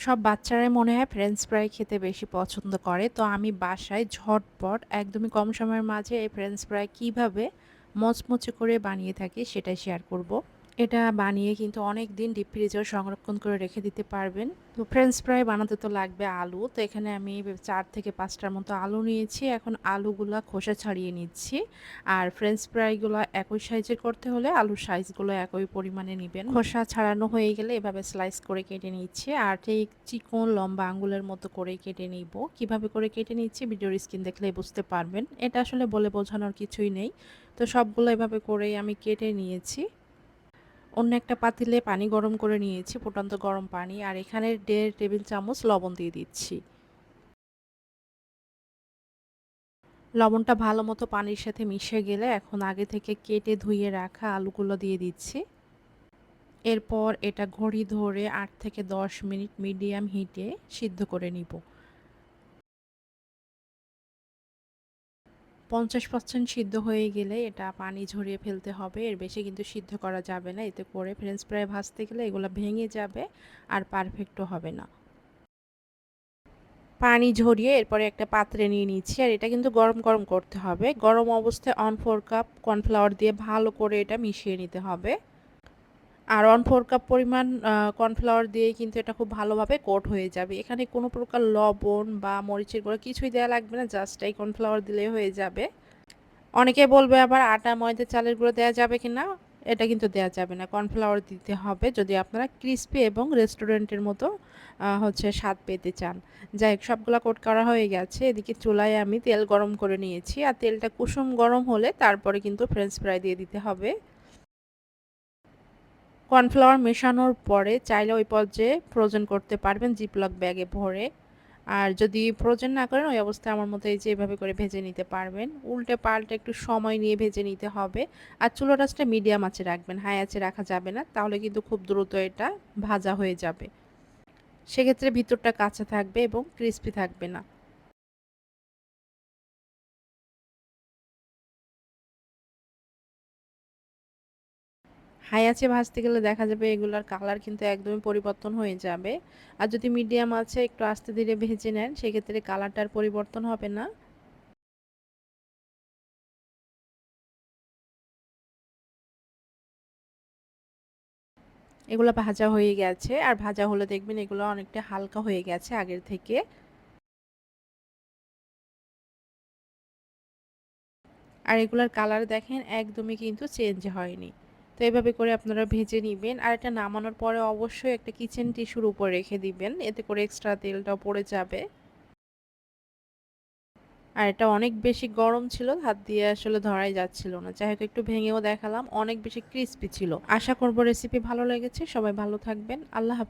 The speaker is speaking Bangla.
সব বাচ্চারাই মনে হয় ফ্রেঞ্চ ফ্রাই খেতে বেশি পছন্দ করে তো আমি বাসায় ঝটপট একদমই কম সময়ের মাঝে এই ফ্রেঞ্চ ফ্রাই কীভাবে মচমচে করে বানিয়ে থাকি সেটাই শেয়ার করব। এটা বানিয়ে কিন্তু অনেক দিন ডিপ ফ্রিজেও সংরক্ষণ করে রেখে দিতে পারবেন। তো ফ্রেঞ্চ ফ্রাই বানাতে তো লাগবে আলু। তো এখানে আমি চার থেকে পাঁচটার মতো আলু নিয়েছি। এখন আলুগুলা খোসা ছাড়িয়ে নিচ্ছি। আর ফ্রেঞ্চ ফ্রাইগুলো একই সাইজের করতে হলে আলুর সাইজগুলো একই পরিমাণে নেবেন। খোসা ছাড়ানো হয়ে গেলে এভাবে স্লাইস করে কেটে নিচ্ছি। আর ঠিক চিকন লম্বা আঙ্গুলের মতো করে কেটে নিব। কীভাবে করে কেটে নিচ্ছি ভিডিওর স্ক্রিন দেখলে বুঝতে পারবেন। এটা আসলে বলে বোঝানোর কিছুই নেই। তো সবগুলো এভাবে করেই আমি কেটে নিয়েছি। অন্য একটা পাতিলে পানি গরম করে নিয়েছি, ফুটন্ত গরম পানি, আর এখানে দেড় টেবিল চামচ লবণ দিয়ে দিচ্ছি। লবণটা ভালো মতো পানির সাথে মিশে গেলে এখন আগে থেকে কেটে ধুয়ে রাখা আলুগুলো দিয়ে দিচ্ছি। এরপর এটা ঘড়ি ধরে আট থেকে দশ মিনিট মিডিয়াম হিটে সিদ্ধ করে নিব। পঞ্চাশ পার্সেন্ট সিদ্ধ হয়ে গেলে এটা পানি ঝরিয়ে ফেলতে হবে। এর বেশি কিন্তু সিদ্ধ করা যাবে না। এতে করে ফ্রেঞ্চ ফ্রাই ভাজতে গেলে এগুলো ভেঙে যাবে আর পারফেক্টও হবে না। পানি ঝরিয়ে এরপরে একটা পাত্রে নিয়ে নিচ্ছি। আর এটা কিন্তু গরম গরম করতে হবে। গরম অবস্থায় অন ফোর কাপ কর্নফ্লাওয়ার দিয়ে ভালো করে এটা মিশিয়ে নিতে হবে। আর ওয়ান ফোর কাপ পরিমাণ কর্নফ্লাওয়ার দিয়ে কিন্তু এটা খুব ভালোভাবে কোট হয়ে যাবে। এখানে কোনো প্রকার লবণ বা মরিচের গুঁড়ো কিছুই দেওয়া লাগবে না জাস্ট এই কর্নফ্লাওয়ার দিলেই হয়ে যাবে। অনেকে বলবে আবার আটা, ময়দা, চালের গুঁড়ো দেওয়া যাবে কি না এটা কিন্তু দেওয়া যাবে না। কর্নফ্লাওয়ার দিতে হবে যদি আপনারা ক্রিস্পি এবং রেস্টুরেন্টের মতো হচ্ছে স্বাদ পেতে চান। যাই হোক, সবগুলো কোট করা হয়ে গেছে। এদিকে চুলায় আমি তেল গরম করে নিয়েছি। আর তেলটা কুসুম গরম হলে তারপরে কিন্তু ফ্রেঞ্চ ফ্রাই দিয়ে দিতে হবে। কর্নফ্লাওয়ার মেশানোর পরে চাইলে ওই পর্যায়ে ফ্রোজেন করতে পারবেন জিপলক ব্যাগে ভরে। আর যদি ফ্রোজেন না করেন, ওই অবস্থায় আমার মতো এই যে এভাবে করে ভেজে নিতে পারবেন। উল্টে পাল্টে একটু সময় নিয়ে ভেজে নিতে হবে। আর চুলো রাসটা মিডিয়াম আছে রাখবেন হাই আছে রাখা যাবে না, তাহলে কিন্তু খুব দ্রুত এটা ভাজা হয়ে যাবে। সেক্ষেত্রে ভিতরটা কাঁচা থাকবে এবং ক্রিস্পি থাকবে না। হাই আছে ভাজতে গেলে দেখা যাবে এগুলোর কালার কিন্তু একদমই পরিবর্তন হয়ে যাবে। আর যদি মিডিয়াম আছে, একটু আস্তে ধীরে ভেজে নেন, সেক্ষেত্রে কালারটার পরিবর্তন হবে না। এগুলো ভাজা হয়ে গেছে, আর ভাজা হলে দেখবেন এগুলো অনেকটা হালকা হয়ে গেছে আগের থেকে। আর এগুলোর কালার দেখেন, একদমই কিন্তু চেঞ্জ হয়নি। তো এভাবে করে আপনারা ভেজে নেবেন। আর এটা নামানোর পরে অবশ্যই একটা কিচেন টিস্যুর উপরে রেখে দিবেন। এতে করে এক্সট্রা তেলটা পড়ে যাবে। আর এটা অনেক বেশি গরম ছিল, হাত দিয়ে আসলে ধরাই যাচ্ছিল না। যাই হোক, একটু ভেঙেও দেখালাম। অনেক বেশি ক্রিস্পি ছিল। আশা করব রেসিপি ভালো লেগেছে। সবাই ভালো থাকবেন। আল্লাহ হাফিজ।